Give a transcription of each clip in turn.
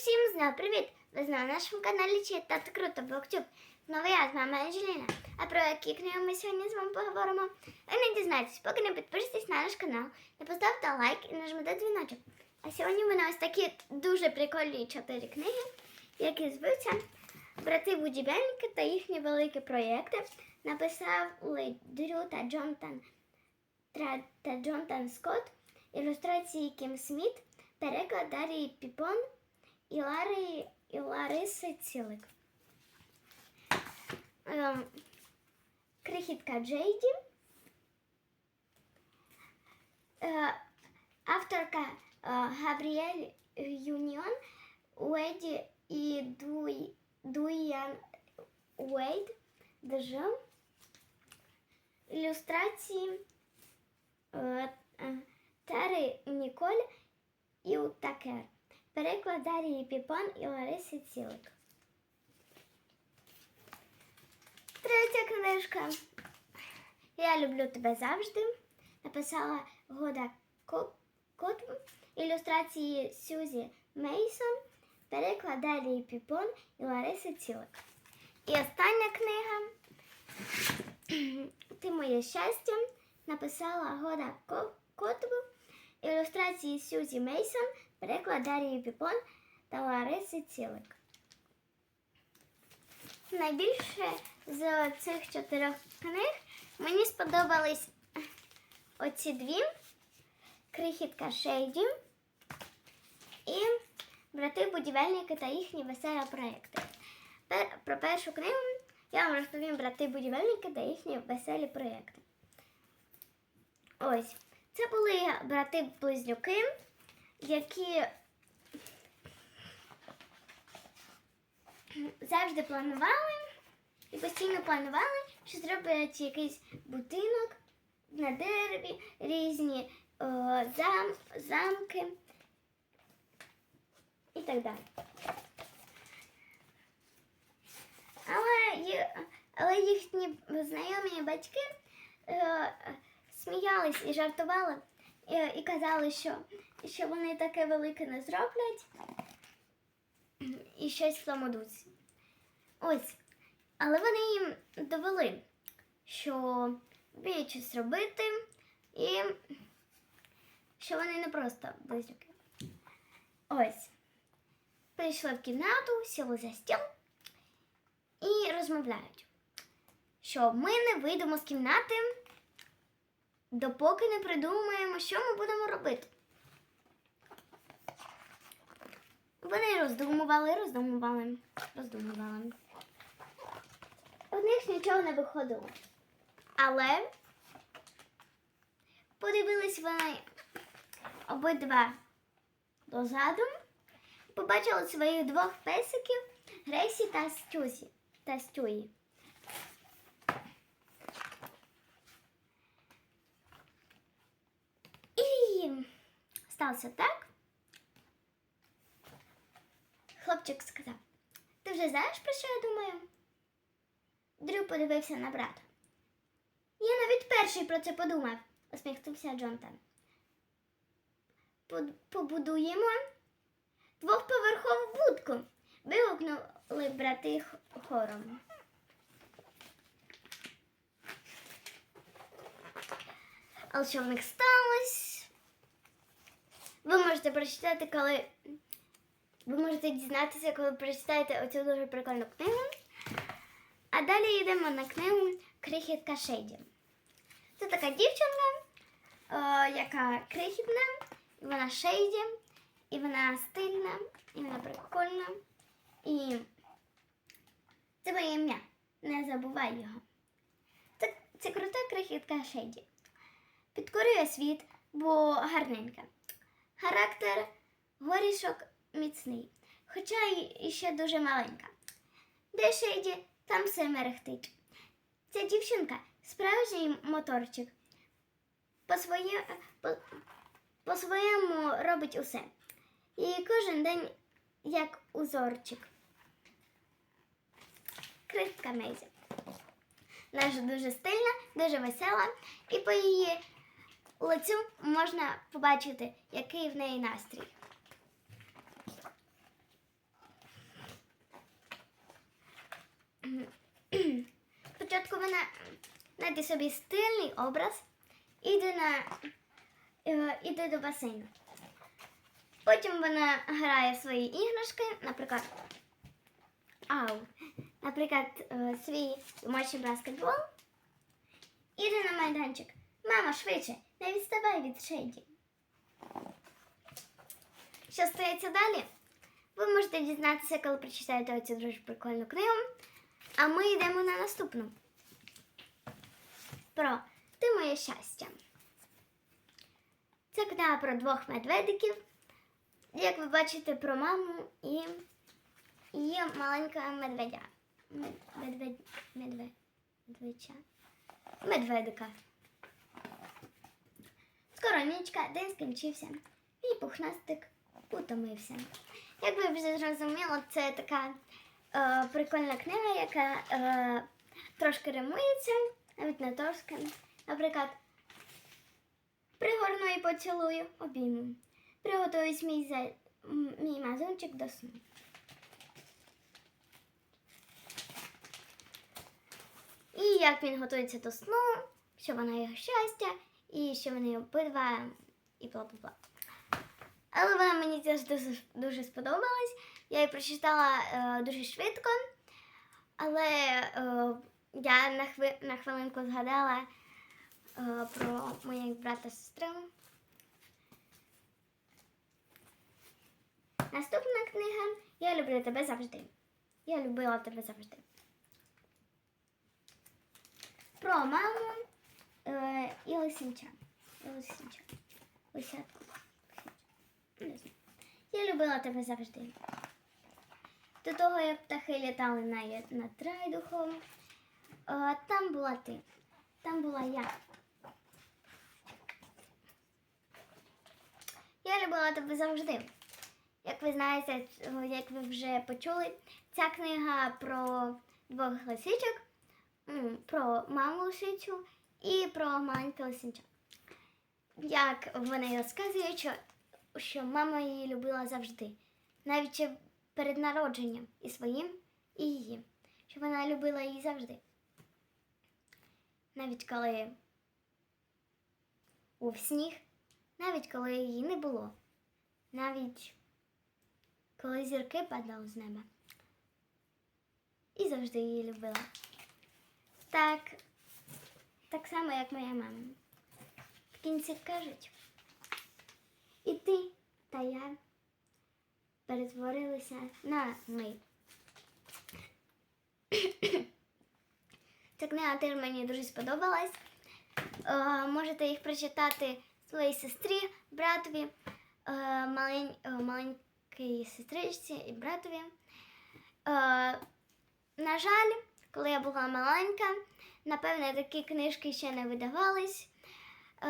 всім знов привіт! Ви на нашому каналі Читати Круто Боктюб. Знову я з вами Анжеліна. А про які книги ми сьогодні з вами поговоримо? Ви не дізнаєтесь, поки не підпишетесь на наш канал, не поставте лайк і нажмете дзвіночок. А сьогодні в мене ось такі дуже прикольні чотири книги, які звуться Брати будівельники та їхні великі проєкти. Написали Дрю та Джонтан та Джонтан Скотт, ілюстрації Кім Сміт, переклад Дарії Піпон і, Лари, і Лариси Цілик. Ем, крихітка Джейді. Е, авторка е, Габріель Юніон, Уеді і Дуй, Дуян Уейд, Дж. Ілюстрації е, е, Тари Ніколь і Такер. Переклад Дарії Піпон і Лариси Цілик. Третя книжка. Я люблю тебе завжди. Написала Года Ко- Котм. Ілюстрації Сюзі Мейсон. Переклад Дарії Піпон і Лариси Цілик. І остання книга Ти моє щастя. Написала Года Ко- Котм. Ілюстрації Сюзі Мейсон, переклад Дарії Піпон та Лариси Цілик. Найбільше з цих чотирьох книг мені сподобались оці дві крихітка Шейді і брати будівельники та їхні веселі проекти. Про першу книгу я вам розповім брати будівельники та їхні веселі проекти. Ось. Це були брати-близнюки, які завжди планували і постійно планували, що зроблять якийсь будинок на дереві, різні о, зам, замки і так далі. Але, але їхні знайомі батьки е, сміялись і жартували, і, казали, що, що вони таке велике не зроблять і щось в. Ось. Але вони їм довели, що вміють щось робити і що вони не просто близнюки. Ось. Прийшли в кімнату, сіли за стіл і розмовляють, що ми не вийдемо з кімнати допоки не придумаємо, що ми будемо робити. Вони роздумували, роздумували, роздумували. У них нічого не виходило. Але подивились вони обидва дозаду, побачили своїх двох песиків Грейсі та Стюзі та Стюї. І сталося так. Хлопчик сказав: Ти вже знаєш, про що я думаю? Дрю подивився на брата. Я навіть перший про це подумав, усміхнувся Джонтан. Побудуємо двохповерхову будку. Вигукнули брати хором. Але що в них сталося? Можете прочитати, коли. Ви можете дізнатися, коли прочитаєте оцю дуже прикольну книгу. А далі йдемо на книгу Крихітка Шейді. Це така дівчинка, е, яка крихітна, вона шейді, і вона стильна, і вона прикольна. І це моє ім'я. Не забувай його. Це, це крута крихітка Шейді підкорює світ, бо гарненька. Характер горішок міцний, хоча і ще дуже маленька. Де Шейді, там все мерехтить. Ця дівчинка справжній моторчик. По, своє, по, по своєму робить усе. І кожен день як узорчик. Критка Мейзі. Наша дуже стильна, дуже весела, і по її лицю можна побачити, який в неї настрій. Спочатку вона знайде собі стильний образ іде на, йде до басейну. Потім вона грає в свої іграшки, наприклад, ау, наприклад, е, свій домашній баскетбол, іде на майданчик. Мамо, швидше, не відставай від Шеді. Що стається далі? Ви можете дізнатися, коли прочитаєте оцю дуже прикольну книгу. А ми йдемо на наступну. Про Ти моє щастя. Це книга про двох медведиків. Як ви бачите, про маму і, маленька медведя. Мед- Медведь, медведь. Медведика. Скоро нічка, день скінчився. І пухнастик утомився. Як ви вже зрозуміли, це така е, прикольна книга, яка е, трошки римується, навіть не трошки. Наприклад, пригорну і поцілую обійму. Приготуюсь мій, за... мій мазунчик до сну. І як він готується до сну, що вона його щастя, і що вони обидва, і бла-бла-бла. Але вона мені теж дуже, дуже сподобалась. Я її прочитала е, дуже швидко, але е, я на, хви, на хвилинку згадала е, про моїх брата сестру. Наступна книга Я люблю тебе завжди. Я любила тебе завжди. Про маму е, і лисинча. І лисинча. Лисятку. Не. Я любила тебе завжди. До того, як птахи літали на, над райдухом, е, там була ти. Там була я. Я любила тебе завжди. Як ви знаєте, як ви вже почули, ця книга про двох лисичок, про маму лисицю і про маленьке лисичок. Як вони розказують, що, що мама її любила завжди, навіть перед народженням і своїм, і її. Що вона любила її завжди. Навіть коли був сніг, навіть коли її не було, навіть коли зірки падали з неба. І завжди її любила. Так, так само, як моя мама. В кінці кажуть, і ти та я перетворилися на ми. Ця книга теж мені дуже сподобалась. Е, можете їх прочитати своїй сестрі, братові, е, малень, е, маленькій сестричці і братові. Е, на жаль, коли я була маленька, напевне, такі книжки ще не видавались. Е,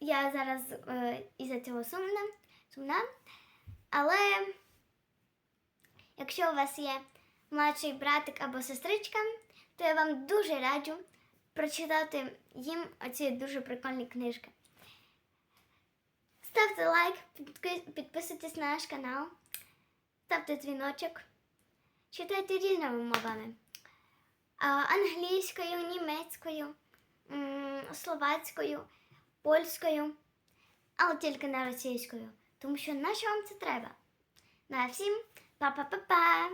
я зараз е, із-за цього сумна, сумна. Але якщо у вас є младший братик або сестричка, то я вам дуже раджу прочитати їм оці дуже прикольні книжки. Ставте лайк, підписуйтесь на наш канал, ставте дзвіночок, читайте різними мовами. Англійською, німецькою, словацькою, польською, але тільки не російською, тому що на що вам це треба? На всім па-па-па-па!